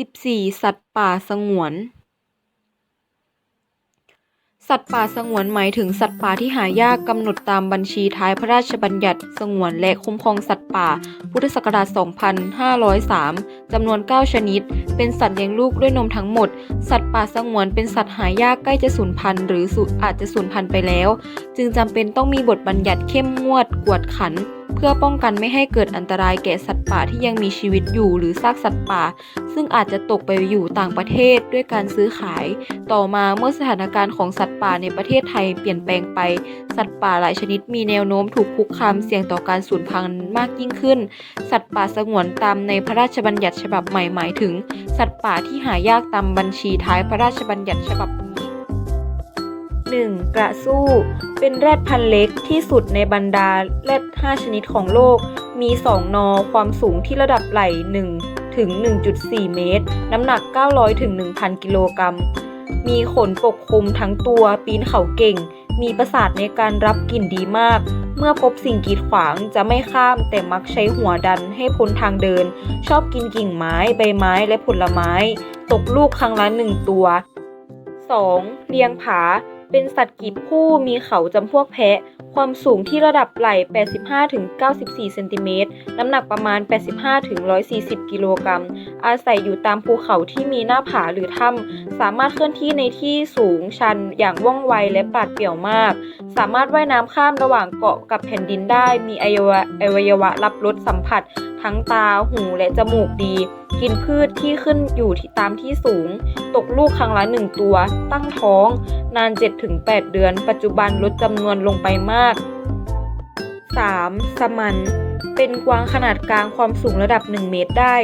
14 สัตว์ป่าสงวน สัตว์ป่าสงวนหมายถึงสัตว์ป่าที่หายากกำหนดตามบัญชีท้ายพระราชบัญญัติสงวนและคุ้มครองสัตว์ป่า พุทธศักราช 2503 จำนวน 9 ชนิด เป็นสัตว์เลี้ยงลูกด้วยนมทั้งหมด สัตว์ป่าสงวนเป็นสัตว์หายากใกล้จะสูญพันธุ์หรืออาจจะสูญพันธุ์ไปแล้ว จึงจำเป็นต้องมีบทบัญญัติเข้มงวดกวดขัน พื่อป้องกันไม่ให้เกิดอันตรายแก่สัตว์ป่าที่ยังมีชีวิตอยู่หรือซากสัตว์ป่า ซึ่งอาจจะตกไปอยู่ต่างประเทศด้วยการซื้อขาย ต่อมาเมื่อสถานการณ์ของสัตว์ป่าในประเทศไทยเปลี่ยนแปลงไป สัตว์ป่าหลายชนิดมีแนวโน้มถูกคุกคามเสี่ยงต่อการสูญพันธุ์มากยิ่งขึ้น สัตว์ป่าสงวนตามในพระราชบัญญัติฉบับใหม่หมายถึง สัตว์ป่าที่หายากตามบัญชีท้ายพระราชบัญญัติฉบับนี้ 1. กระสู้ เป็นแรดพันเล็กที่สุดในบรรดาแรด 5 ชนิดของโลก มี 2 นอความสูงที่ระดับไหล่1ถึง 1.4 เมตร น้ำหนัก 900ถึง1,000 กิโลกรัม มีขนปกคลุมทั้งตัวปีนเขาเก่ง มีประสาทในการรับกลิ่นดีมาก เมื่อพบสิ่งกีดขวางจะไม่ข้ามแต่มักใช้หัวดันให้พ้นทางเดิน ชอบกินกิ่งไม้ ใบไม้และผลไม้ ตกลูกครั้งละหนึ่งตัว 2. เลียงผา เป็นสัตว์กีบคู่มีเขาจำพวกแพะ ความสูงที่ระดับไหล่ 85-94 เซนติเมตร น้ำหนักประมาณ 85-140 กิโลกรัม อาศัยอยู่ตามภูเขาที่มีหน้าผาหรือถ้ำ สามารถเคลื่อนที่ในที่สูงชันอย่างว่องไวและปราดเปรียวมาก สามารถว่ายน้ำข้ามระหว่างเกาะกับแผ่นดินได้ มีอวัยวะอวัยวะรับรสสัมผัส ทั้งตา หูและจมูกดี กินพืชที่ขึ้นอยู่ที่ตามที่สูง ตกลูกครั้งละหนึ่งตัว ตั้งท้อง นาน 7-8 เดือน ปัจจุบันลดจำนวนลงไปมาก 3. สมัน เป็นกวางขนาดกลางความสูงระดับ 1 เมตรได้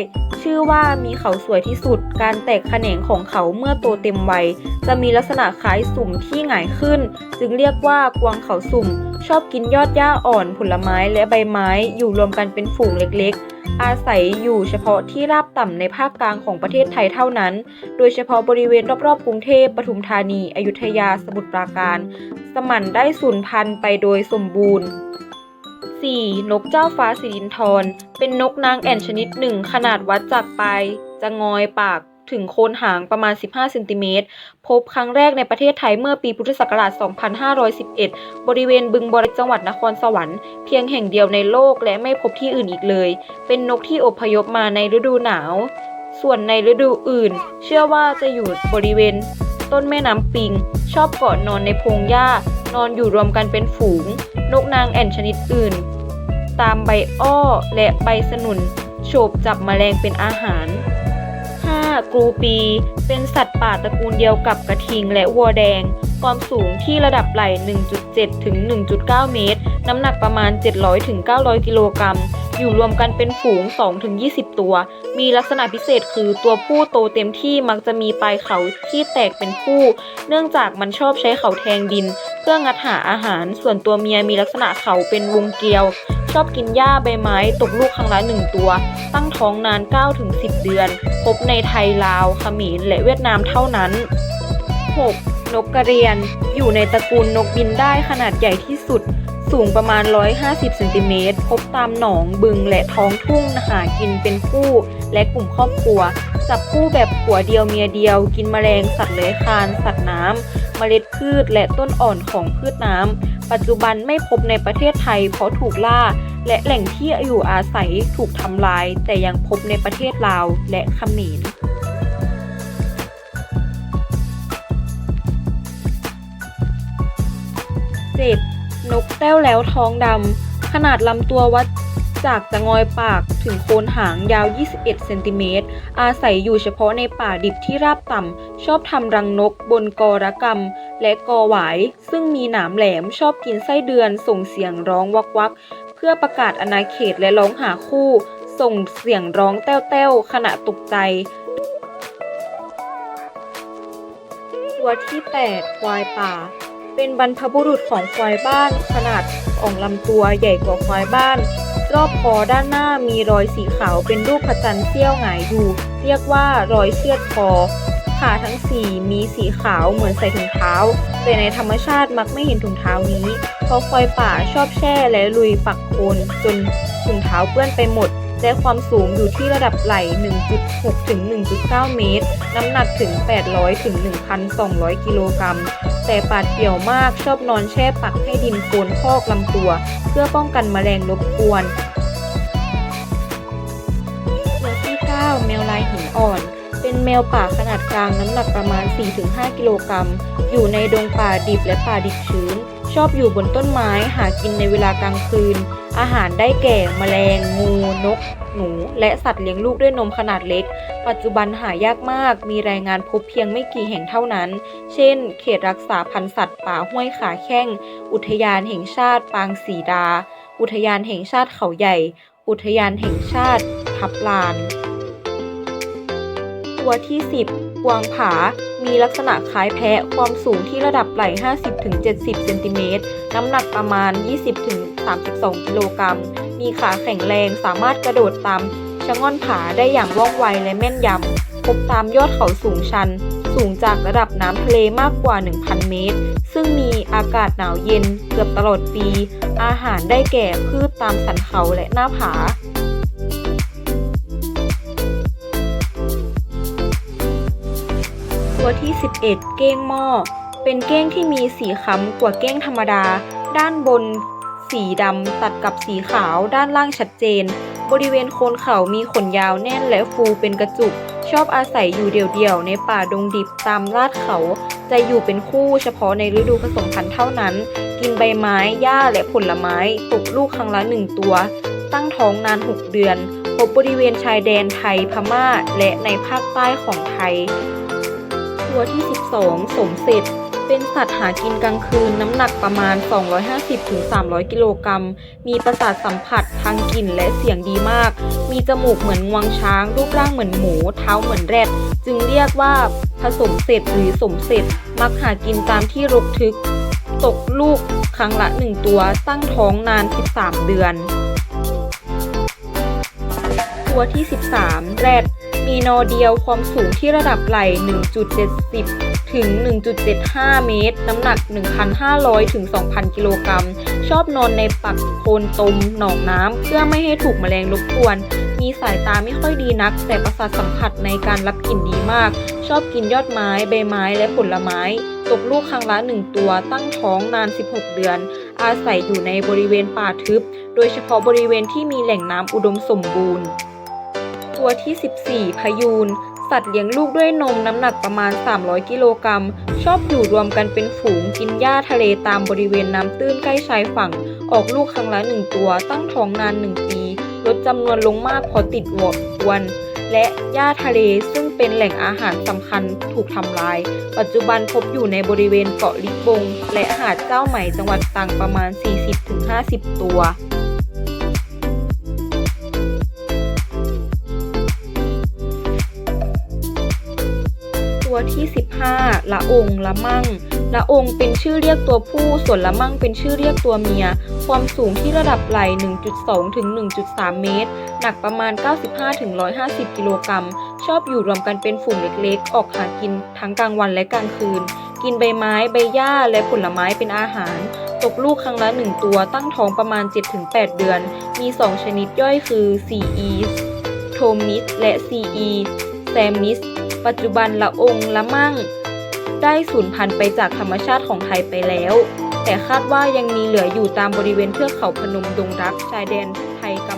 ชื่อว่ามีเขาสวยที่สุด การแตกแขนงของเขาเมื่อโตเต็มวัย จะมีลักษณะคล้ายสุ่มที่หงายขึ้น จึงเรียกว่ากวางเขาสุ่ม ชอบกินยอดหญ้าอ่อนผลไม้และใบไม้ อยู่รวมกันเป็นฝูงเล็กๆ อาศัยอยู่เฉพาะที่ราบต่ำในภาคกลางของประเทศไทยเท่านั้น โดยเฉพาะบริเวณรอบๆกรุงเทพปทุมธานี อยุธยา สมุทรปราการ สมันได้สูญพันธุ์ไปโดยสมบูรณ์ 4. นกเจ้าฟ้าสิรินธรเป็นนกนางแอ่นชนิดหนึ่งขนาดวัดจากปลายจะงอยปากถึงโคนหางประมาณ 15 เซนติเมตร พบครั้งแรกในประเทศไทยเมื่อปีพุทธศักราช 2511 บริเวณบึงบริจังหวัดนครสวรรค์ เพียงแห่งเดียวในโลกและไม่พบที่อื่นอีกเลย เป็นนกที่อพยพมาในฤดูหนาว ส่วนในฤดูอื่น เชื่อว่าจะอยู่บริเวณ ต้นแม่น้ำปิง ชอบเกาะนอนในพงหญ้า นอนอยู่รวมกันเป็นฝูง นกนางแอ่นชนิดอื่น ตามใบอ้อและใบสนุน โฉบจับแมลงเป็นอาหาร 5. กรูปี เป็นสัตว์ป่าตระกูลเดียวกับกระทิงและวัวแดง ความสูงที่ระดับไหล่ 1.7 ถึง 1.9 เมตร น้ำหนักประมาณ 700 ถึง 900 กิโลกรัม อยู่รวมกันเป็นฝูง2ถึง20 ตัว มีลักษณะพิเศษคือตัวผู้โตเต็มที่มักจะมีปลายเขาที่แตกเป็นคู่ เนื่องจากมันชอบใช้เขาแทงดิน เพื่องัดหาอาหาร ส่วนตัวเมียมีลักษณะเขาเป็นวงเกลียว ชอบกินหญ้าใบไม้ตกลูกครั้งละหนึ่งตัว ตั้งท้องนาน 9-10 เดือน พบในไทยลาวเขมรและเวียดนามเท่านั้น 6. นกกระเรียน อยู่ในตระกูลนกบินได้ขนาดใหญ่ที่สุด สูงประมาณ 150เซนติเมตรพบตามหนองบึงและท้องทุ่งหากินเป็นคู่และกลุ่มครอบครัวจับคู่แบบผัวเดียวเมียเดียว กินแมลงสัตว์เลื้อยคลาน สัตว์น้ำเมล็ดพืชและต้นอ่อนของพืชน้ำ ปัจจุบันไม่พบในประเทศไทยเพราะถูกล่า และแหล่งที่อยู่อาศัยถูกทำลาย แต่ยังพบในประเทศลาวและเขมร 7. นกแต้วแล้วท้องดำขนาดลำตัววัดจากจะงอยปากถึงโคนหางยาว 21 เซนติเมตร อาศัยอยู่เฉพาะในป่าดิบที่ราบต่ำ ชอบทำรังนกบนกอระกรรม และกอหวาย ซึ่งมีหนามแหลมชอบกินไส้เดือนส่งเสียงร้องวักวัก เพื่อประกาศอาณาเขตและร้องหาคู่ ส่งเสียงร้องแต้วๆขณะตกใจ ตัวที่ 8 ควายป่า เป็นบรรพบุรุษของควายบ้าน ขนาดของลำตัวใหญ่กว่าควายบ้าน รอบคอด้านหน้ามีรอยสีขาวเป็นรูปพระจันทร์เสี้ยวหงายอยู่ เรียกว่ารอยเชือดคอขาทั้งสี่มีสีขาวเหมือนใส่ถุงเท้า แต่ในธรรมชาติมักไม่เห็นถุงเท้านี้ เพราะควายป่าชอบแช่และลุยฝักโคนจนถุงเท้าเปื้อนไปหมด และความสูงอยู่ที่ระดับไหล่ 1.6 ถึง 1.9 เมตร น้ำหนักถึง 800 ถึง 1,200 กิโลกรัม แต่ปาดเปี่ยวมากชอบนอนแช่ปักให้ดินโคนพอกลำตัว เพื่อป้องกันแมลงรบกวนตัวที่ 9 แมวลายหินอ่อนเป็นแมวป่าขนาดกลางน้ำหนักประมาณ 4-5 กิโลกรัม อยู่ในดงป่าดิบและป่าดิบชื้น ชอบอยู่บนต้นไม้หากินในเวลากลางคืน อาหารได้แก่แมลง งู นก หนู และสัตว์เลี้ยงลูกด้วยนมขนาดเล็ก ปัจจุบันหายากมาก มีรายงานพบเพียงไม่กี่แห่งเท่านั้น เช่น เขตรักษาพันธุ์สัตว์ป่าห้วยขาแข้ง อุทยานแห่งชาติ ปางสีดา อุทยานแห่งชาติเขาใหญ่ อุทยานแห่งชาติทับลาน ตัวที่ 10 กวางผา มีลักษณะคล้ายแพะความสูงที่ระดับไหล่ 50-70 เซนติเมตร น้ำหนักประมาณ 20-32 กิโลกรัม มีขาแข็งแรงสามารถกระโดดตามชะง่อนผาได้อย่างว่องไวและแม่นยำ พบตามยอดเขาสูงชัน สูงจากระดับน้ำทะเลมากกว่า 1,000 เมตร ซึ่งมีอากาศหนาวเย็นเกือบตลอดปี อาหารได้แก่พืชตามสันเขาและหน้าผา ตัวที่ 11 เก้งหม้อ เป็นเก้งที่มีสีค้ำกว่าเก้งธรรมดา ด้านบน สีดำตัดกับสีขาวด้านล่างชัดเจน บริเวณโคนเขามีขนยาวแน่นและฟูเป็นกระจุก ชอบอาศัยอยู่เดี่ยวๆ ในป่าดงดิบตามลาดเขา จะอยู่เป็นคู่เฉพาะในฤดูผสมพันธุ์เท่านั้น กินใบไม้หญ้าและผลไม้ตกลูกครั้งละหนึ่งตัว ตั้งท้องนาน 6 เดือนพบบริเวณชายแดนไทยพม่า และในภาคใต้ของไทย ตัวที่ 12 สมเสร็จ เป็นสัตว์หากินกลางคืนน้ำหนักประมาณ 250-300 กิโลกรัม มีประสาทสัมผัสทางกลิ่นและเสียงดีมาก มีจมูกเหมือนงวงช้าง รูปร่างเหมือนหมู เท้าเหมือนแรด จึงเรียกว่าผสมเสร็จหรือสมเสร็จ มักหากินตามที่รกทึก ตกลูกครั้งละ 1 ตัว ตั้งท้องนาน 13 เดือน ตัวที่ 13 แรด มีนอเดียวความสูงที่ระดับไหล่ 1.70 ถึง 1.75 เมตร น้ำหนัก 1,500 ถึง 2,000 กิโลกรัม ชอบนอนในปักโคนตมหนองน้ำ เพื่อไม่ให้ถูกแมลงรบกวน มีสายตาไม่ค่อยดีนัก แต่ประสาทสัมผัสในการรับกลิ่นดีมาก ชอบกินยอดไม้ ใบไม้และผลไม้ ตกลูกครั้งละ 1 ตัว ตั้งท้องนาน 16 เดือน อาศัยอยู่ในบริเวณป่าทึบ โดยเฉพาะบริเวณที่มีแหล่งน้ำอุดมสมบูรณ์ ตัวที่ 14 พยูน สัตว์เลี้ยงลูกด้วยนมน้ำหนักประมาณ 300 กิโลกรัม ชอบอยู่รวมกันเป็นฝูงกินหญ้าทะเลตามบริเวณน้ำตื้นใกล้ชายฝั่ง ออกลูกครั้งละ 1 ตัว ตั้งท้องนาน 1 ปี ลดจำนวนลงมากเพราะติดวอวนและหญ้าทะเลซึ่งเป็นแหล่งอาหารสำคัญถูกทำลาย ปัจจุบันพบอยู่ในบริเวณเกาะลิบง และหาดเจ้าไหม่จังหวัดตรังประมาณ 40-50 ตัว ตัวที่ 15 ละองละมั่ง ละองเป็นชื่อเรียกตัวผู้ ส่วนละมั่งเป็นชื่อเรียกตัวเมีย ความสูงที่ระดับไหล่ 1.2 ถึง 1.3 เมตร หนักประมาณ 95ถึง150 กิโลกรัม ชอบอยู่รวมกันเป็นฝูงเล็กๆ ออกหากินทั้งกลางวันและกลางคืน กินใบไม้ ใบหญ้า และผลไม้เป็นอาหาร ตกลูกครั้งละ 1 ตัว ตั้งท้องประมาณ 7-8 เดือน มี 2 ชนิดย่อยคือ CE โทมิสและ CE แซมิส ปัจจุบันละองค์ละมั่ง ได้สูญพันธุ์ไปจากธรรมชาติของไทยไปแล้ว แต่คาดว่ายังมีเหลืออยู่ตามบริเวณเทือกเขาพนมดงรักชายแดนไทยกัม